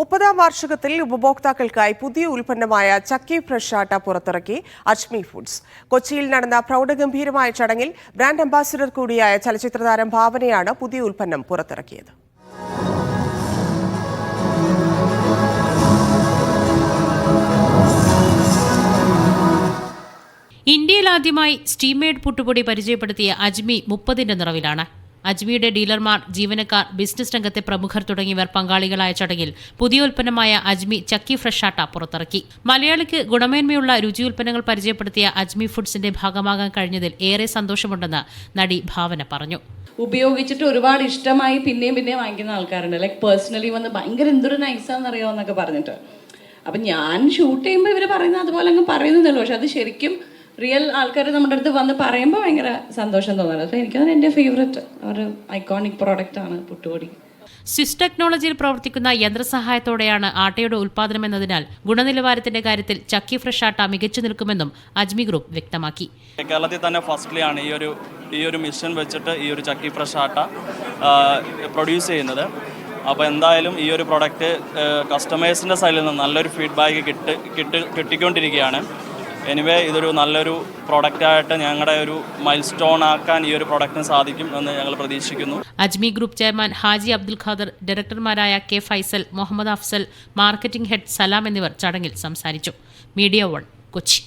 മുപ്പതാം വാർഷികത്തിൽ ഉപഭോക്താക്കൾക്കായി പുതിയ ഉൽപ്പന്നമായ ചക്കി ഫ്രഷ് ആട്ട പുറത്തിറക്കി അജ്മി ഫുഡ്സ്. കൊച്ചിയിൽ നടന്ന പ്രൗഢഗംഭീരമായ ചടങ്ങിൽ ബ്രാൻഡ് അംബാസിഡർ കൂടിയായ ചലച്ചിത്രതാരം ഭാവനയാണ് പുതിയ ഉൽപ്പന്നം പുറത്തിറക്കിയത്. ഇന്ത്യയിൽ ആദ്യമായി സ്റ്റീംമേഡ് പുട്ടുപൊടി പരിചയപ്പെടുത്തിയ അജ്മി മുപ്പതിന്റെ നിറവിലാണ്. അജ്മിയുടെ ഡീലർമാർ ജീവനക്കാർ ബിസിനസ് രംഗത്തെ പ്രമുഖർ തുടങ്ങിയവർ പങ്കാളികളായ ചടങ്ങിൽ പുതിയ ഉൽപ്പന്നമായ അജ്മി ചക്കി ഫ്രഷ് ആട്ട പുറത്തിറക്കി. മലയാളിക്ക് ഗുണമേന്മയുള്ള രുചി ഉൽപ്പന്നങ്ങൾ പരിചയപ്പെടുത്തിയ അജ്മി ഫുഡ്സിന്റെ ഭാഗമാകാൻ കഴിഞ്ഞതിൽ ഏറെ സന്തോഷമുണ്ടെന്ന് നടി ഭാവന പറഞ്ഞു. ഉപയോഗിച്ചിട്ട് ഒരുപാട് ഇഷ്ടമായി പിന്നെയും പിന്നെയും വാങ്ങിക്കുന്ന ആൾക്കാരുണ്ട്. ലൈക്ക് പേഴ്സണലി വന്ന് ഭയങ്കര എന്തൊരു നൈസാന്ന് അറിയാമെന്നൊക്കെ പറഞ്ഞിട്ട്. അപ്പം ഞാൻ ഷൂട്ട് ചെയ്യുമ്പോൾ ഇവർ പറയുന്നത് അതുപോലെ അങ്ങ് പറയുന്നതല്ലോ പക്ഷെ അത് ശരിക്കും റിയൽ ആൾക്കാർ നമ്മുടെ അടുത്ത് വന്ന് പറയുമ്പോൾ ഭയങ്കര സന്തോഷം തോന്നുന്നത് അപ്പോൾ എനിക്കത് എന്റെ ഫേവററ്റ് ഒരു ഐക്കോണിക് പ്രോഡക്റ്റ് ആണ് പുട്ടുപൊടി. സ്വിസ് ടെക്നോളജിയിൽ പ്രവർത്തിക്കുന്ന യന്ത്രസഹായത്തോടെയാണ് ആട്ടയുടെ ഉൽപ്പാദനം എന്നതിനാൽ ഗുണനിലവാരത്തിന്റെ കാര്യത്തിൽ ചക്കി ഫ്രഷ് ആട്ട മികച്ചു നിൽക്കുമെന്നും അജ്മി ഗ്രൂപ്പ് വ്യക്തമാക്കി. കേരളത്തിൽ തന്നെ ഫസ്റ്റ്ലി ആണ് ഈ ഒരു ഈ ഒരു മിഷൻ വെച്ചിട്ട് ഈ ഒരു ചക്കി ഫ്രഷ് ആട്ട പ്രൊഡ്യൂസ് ചെയ്യുന്നത്. അപ്പോൾ എന്തായാലും ഈ ഒരു പ്രൊഡക്റ്റ് കസ്റ്റമേഴ്സിന്റെ സൈഡിൽ നിന്ന് നല്ലൊരു ഫീഡ്ബാക്ക് കിട്ടി കിട്ടി കിട്ടിക്കൊണ്ടിരിക്കുകയാണ്. എനിവേ ഇതൊരു നല്ലൊരു പ്രൊഡക്റ്റായിട്ട് ഞങ്ങളുടെ ഒരു മൈൽ സ്റ്റോൺ ആക്കാൻ ഈ ഒരു പ്രൊഡക്റ്റിന് സാധിക്കും എന്ന് ഞങ്ങൾ പ്രതീക്ഷിക്കുന്നു. Ajmi group chairman Haji Abdul Khader ഡയറക്ടർമാരായ K Faisal Muhammad Afsal marketing head Salam എന്നിവർ ചടങ്ങിൽ സംസാരിച്ചു. Media One Kochi.